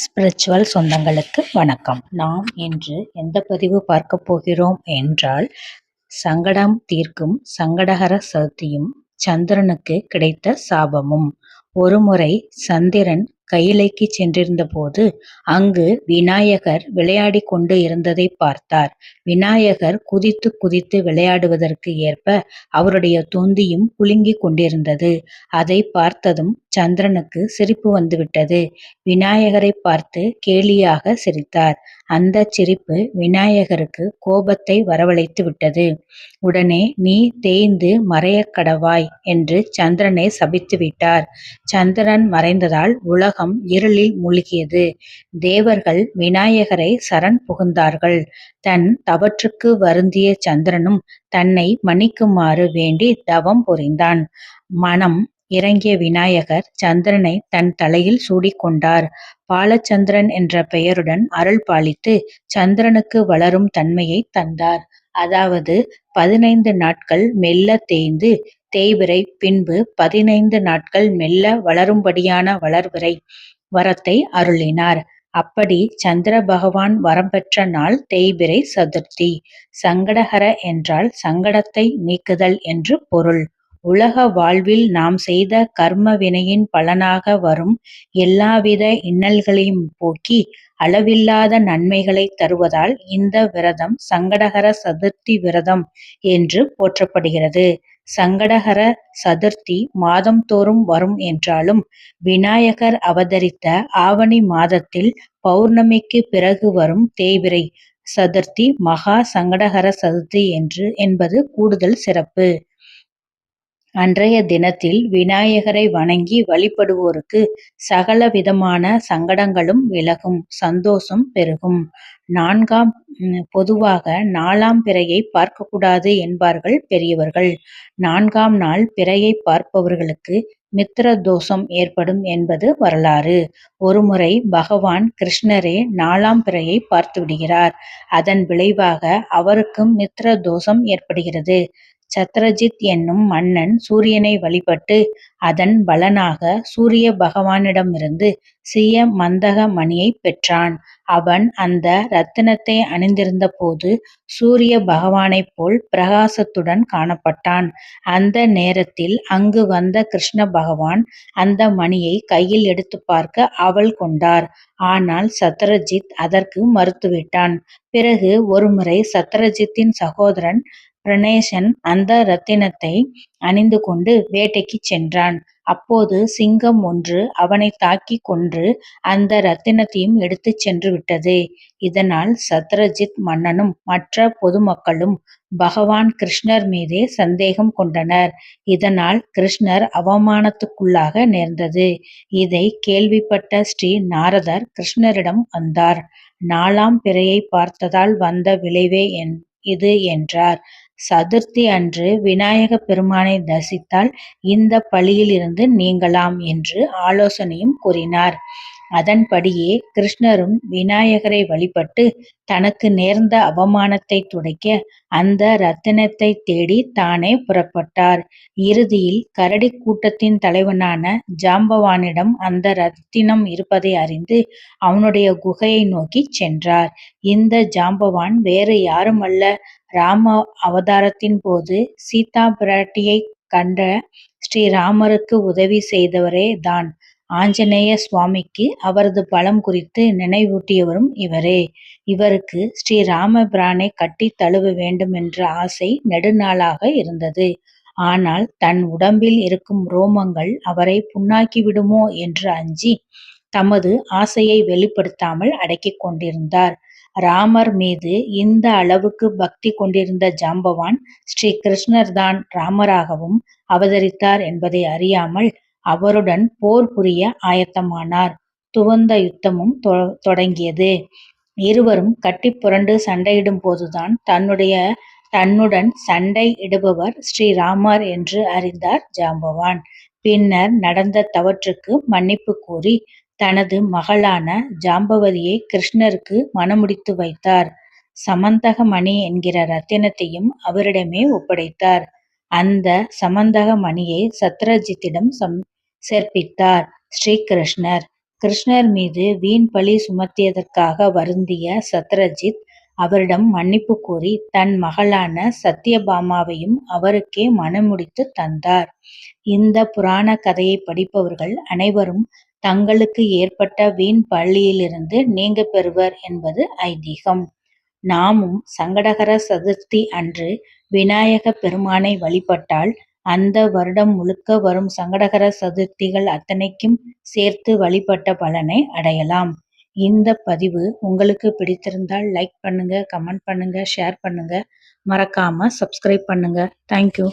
Spiritual சொந்தங்களுக்கு வணக்கம். நாம் இன்று எந்த பதிவு பார்க்க போகிறோம் என்றால் சங்கடம் தீர்க்கும் சங்கடகர சதுர்த்தியும் சந்திரனுக்கு கிடைத்த சாபமும். ஒருமுறை சந்திரன் கயிலைக்கு சென்றிருந்த போது அங்கு விநாயகர் விளையாடி கொண்டு இருந்ததை பார்த்தார். விநாயகர் குதித்து குதித்து விளையாடுவதற்கு ஏற்ப அவருடைய தொந்தியும் குலுங்கிக் கொண்டிருந்தது. அதை பார்த்ததும் சந்திரனுக்கு சிரிப்பு வந்துவிட்டது. விநாயகரை பார்த்து கேலியாக சிரித்தார். அந்த சிரிப்பு விநாயகருக்கு கோபத்தை வரவழைத்து விட்டது. உடனே நீ தேய்ந்து மறையக் கடவாய் என்று சந்திரனை சபித்து விட்டார். சந்திரன் மறைந்ததால் உலகம் இருளில் மூழ்கியது. தேவர்கள் விநாயகரை சரண் புகுந்தார்கள். தன் தவற்றுக்கு வருந்திய சந்திரனும் தன்னை மன்னிக்குமாறு வேண்டி தவம் புரிந்தான். மனம் இறங்கிய விநாயகர் சந்திரனை தன் தலையில் சூடிக்கொண்டார். பாலச்சந்திரன் என்ற பெயருடன் அருள் பாலித்து சந்திரனுக்கு வளரும் தன்மையை தந்தார். அதாவது பதினைந்து நாட்கள் மெல்ல தேய்ந்து தேய்பிறை பின்பு பதினைந்து நாட்கள் மெல்ல வளரும்படியான வளர்விறை வரத்தை அருளினார். அப்படி சந்திர பகவான் வரம் பெற்ற நாள் தேய்பிறை சதுர்த்தி. சங்கடஹர என்றால் சங்கடத்தை நீக்குதல் என்று பொருள். உலக வாழ்வில் நாம் செய்த கர்ம வினையின் பலனாக வரும் எல்லாவித இன்னல்களையும் போக்கி அளவில்லாத நன்மைகளை தருவதால் இந்த விரதம் சங்கடகர சதுர்த்தி விரதம் என்று போற்றப்படுகிறது. சங்கடகர சதுர்த்தி மாதம்தோறும் வரும் என்றாலும் விநாயகர் அவதரித்த ஆவணி மாதத்தில் பௌர்ணமிக்கு பிறகு வரும் தேவிரை சதுர்த்தி மகா சங்கடகர சதுர்த்தி என்று என்பது கூடுதல் சிறப்பு. அன்றைய தினத்தில் விநாயகரை வணங்கி வழிபடுவோருக்கு சகல விதமான சங்கடங்களும் விலகும் சந்தோஷம் பெருகும். நான்காம் பொதுவாக நாலாம் பிறையை பார்க்கக்கூடாது என்பார்கள் பெரியவர்கள். நான்காம் நாள் பிறையை பார்ப்பவர்களுக்கு மித்திர தோஷம் ஏற்படும் என்பது வரலாறு. ஒருமுறை பகவான் கிருஷ்ணரே நாலாம் பிறையை பார்த்து விடுகிறார். அதன் விளைவாக அவருக்கும் மித்திர தோஷம் ஏற்படுகிறது. சத்ரஜித் என்னும் மன்னன் சூரியனை வழிபட்டு அதன் பலனாக சூரிய பகவானிடமிருந்து சிய மந்தக மணியைப் பெற்றான். அவன் அந்த ரத்தினத்தை அணிந்திருந்த போது சூரிய பகவானைப் போல் பிரகாசத்துடன் காணப்பட்டான். அந்த நேரத்தில் அங்கு வந்த கிருஷ்ண பகவான் அந்த மணியை கையில் எடுத்துப் பார்க்க ஆவல் கொண்டார். ஆனால் சத்ரஜித் அதற்கு மறுத்துவிட்டான். பிறகு ஒருமுறை சத்ரஜித்தின் சகோதரன் பிரணேசன் அந்த ரத்தினத்தை அணிந்து கொண்டு வேட்டைக்குச் சென்றான். அப்போது சிங்கம் ஒன்று அவனை தாக்கிக் கொன்று அந்த ரத்தினத்தையும் எடுத்துச் சென்று விட்டது. இதனால் சத்ரஜித் மன்னனும் மற்ற பொதுமக்களும் பகவான் கிருஷ்ணர் மீதே சந்தேகம் கொண்டனர். இதனால் கிருஷ்ணர் அவமானத்துக்குள்ளாக நேர்ந்தது. இதை கேள்விப்பட்ட ஸ்ரீ நாரதர் கிருஷ்ணரிடம் வந்தார். நாலாம் பிறையை பார்த்ததால் வந்த விளைவே இது என்றார். சதுர்த்தி அன்று விநாயக பெருமானை தரிசித்தால் இந்த பழியிலிருந்து நீங்கலாம் என்று ஆலோசனையும் கூறினார். அதன்படியே கிருஷ்ணரும் விநாயகரை வழிபட்டு தனக்கு நேர்ந்த அவமானத்தை துடைக்க அந்த ரத்தினத்தை தேடி தானே புறப்பட்டார். இறுதியில் கரடி கூட்டத்தின் தலைவனான ஜாம்பவானிடம் அந்த ரத்தினம் இருப்பதை அறிந்து அவனுடைய குகையை நோக்கிச் சென்றார். இந்த ஜாம்பவான் வேறு யாருமல்ல ராம அவதாரத்தின் போது சீதா பிராட்டியைக் கண்ட ஸ்ரீராமருக்கு உதவி செய்தவரே தான். ஆஞ்சநேய சுவாமிக்கு அவரது பலம் குறித்து நினைவூட்டியவரும் இவரே. இவருக்கு ஸ்ரீராமபிரானைக் கட்டித் தழுவ வேண்டும் என்ற ஆசை நெடுநாளாக இருந்தது. ஆனால் தன் உடம்பில் இருக்கும் ரோமங்கள் அவரை புண்ணாக்கிவிடுமோ என்று அஞ்சி தமது ஆசையை வெளிப்படுத்தாமல் அடக்கிக் கொண்டிருந்தார். ராமர் மீது இந்த அளவுக்கு பக்தி கொண்டிருந்த ஜாம்பவான் ஸ்ரீ கிருஷ்ணர்தான் ராமராகவும் அவதரித்தார் என்பதை அறியாமல் அவருடன் போர் புரிய ஆயத்தமானார். துவந்த யுத்தமும் தொடங்கியது. இருவரும் கட்டி புரண்டு சண்டையிடும் போதுதான் தன்னுடைய தன்னுடன் சண்டை இடுபவர் ஸ்ரீராமர் என்று அறிந்தார் ஜாம்பவான். பின்னர் நடந்த தவற்றுக்கு மன்னிப்பு கூறி தனது மகளான ஜாம்பவதியை கிருஷ்ணருக்கு மணமுடித்து வைத்தார். சமந்தக மணி என்கிற ரத்தினத்தையும் அவரிடமே ஒப்படைத்தார். அந்த சமந்தக மணியை சத்ரஜித்திடம் சேர்ப்பித்தார் ஸ்ரீகிருஷ்ணர். கிருஷ்ணர் மீது வீண் பழி சுமத்தியதற்காக வருந்திய சத்ரஜித் அவரிடம் மன்னிப்பு கூறி தன் மகளான சத்யபாமாவையும் அவருக்கே மணமுடித்துத் தந்தார். இந்த புராண கதையைப் படிப்பவர்கள் அனைவரும் தங்களுக்கு ஏற்பட்ட வீண் பள்ளியிலிருந்து நீங்க பெறுவர் என்பது ஐதீகம். நாமும் சங்கடகர சதுர்த்தி அன்று விநாயகப் பெருமானை வழிபட்டால் அந்த வருடம் முழுக்க வரும் சங்கடகர சதுர்த்திகள் அத்தனைக்கும் சேர்த்து வழிபட்ட பலனை அடையலாம். இந்த பதிவு உங்களுக்கு பிடித்திருந்தால் லைக் பண்ணுங்க கமெண்ட் பண்ணுங்க ஷேர் பண்ணுங்க மறக்காம சப்ஸ்கிரைப் பண்ணுங்க. தேங்க்யூ